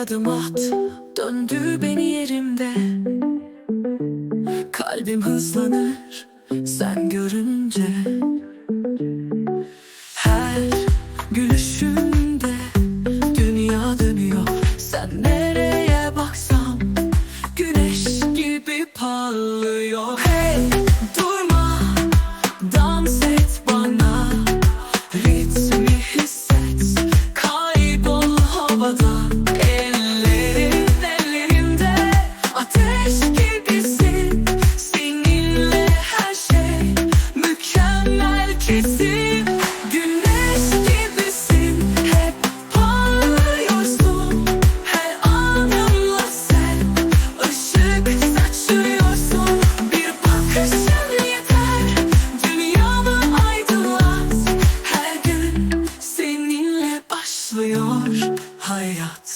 adım at. Döndür beni yerimde. Kalbim hızlanır Sen görünce Ateş gibisin Seninle her şey Mükemmel kesin. Güneş gibisin Hep parlıyorsun. Her anımla sen Işık saçıyorsun. Bir bakışın yeter Dünyamı aydınlat? Her gün seninle başlıyor hayat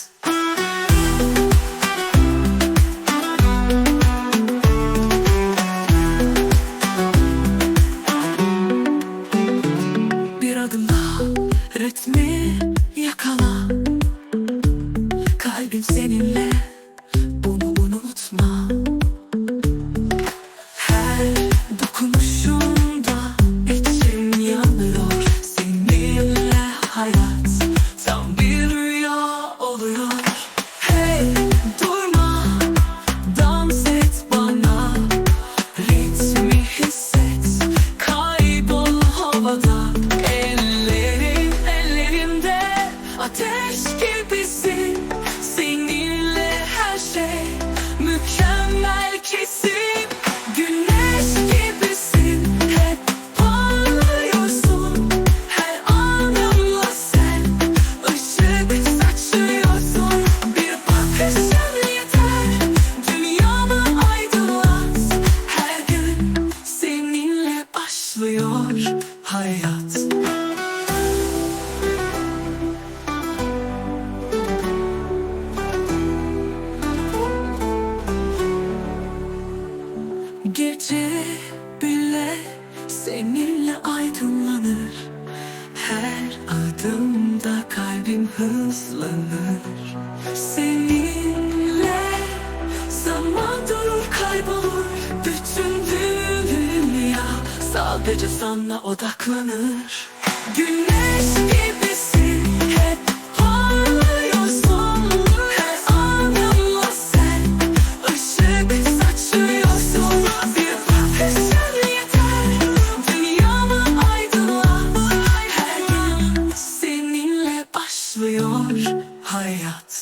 Bir adım daha ritmi yakala. Kalbim seninle Mükemmel seninle aydınlanır. Her adımda kalbim hızlanır. Seninle zaman durur kaybolur. Bütün dünya sadece sana odaklanır. Güneş gibisin aydınlat